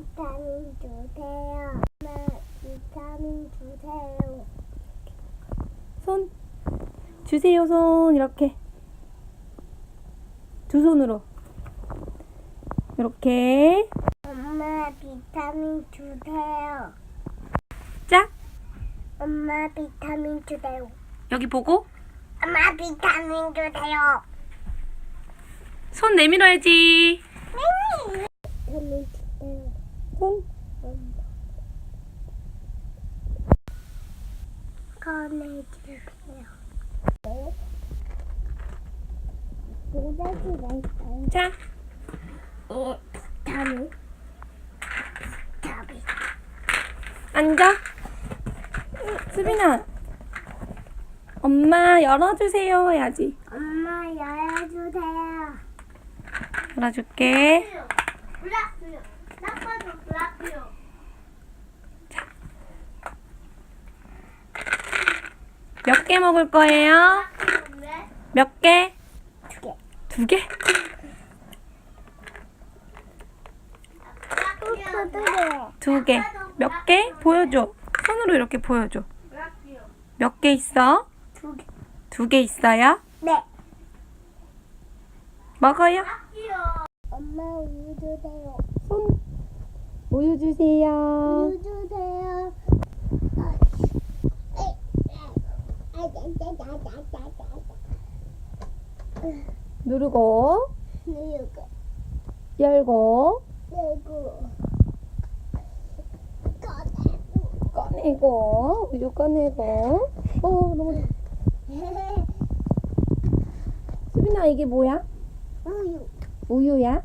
비타민 주세요. 엄마 비타민 주세요. 손 주세요 손 이렇게 두 손으로 이렇게 엄마 비타민 주세요. 자 엄마 비타민 주세요. 여기 보고 엄마 비타민 주세요. 손 내밀어야지. 네. 꺼내주세요. 네. 모자지가 있어요. 자, 예, 비타민. 비타민. 앉아. 수빈아, 엄마 열어주세요 해야지. 엄마 열어주세요. 열어줄게. 봐도 블락뷰. 몇 개 먹을 거예요? 왜? 몇 개? 두 개. 두 개? 두 개. 몇 개? 보여줘. 손으로 이렇게 보여줘. 몇 개 있어? 두 개. 두 개 있어요? 네. 먹어요. 엄마 우유 주세요. 손. 우유 주세요. 우유 주세요. 누르고, 누르고 열고, 내고 꺼내고 꺼내고, 우유 꺼내고. 어, 너무. 수빈아, 이게 뭐야? 우유 우유야?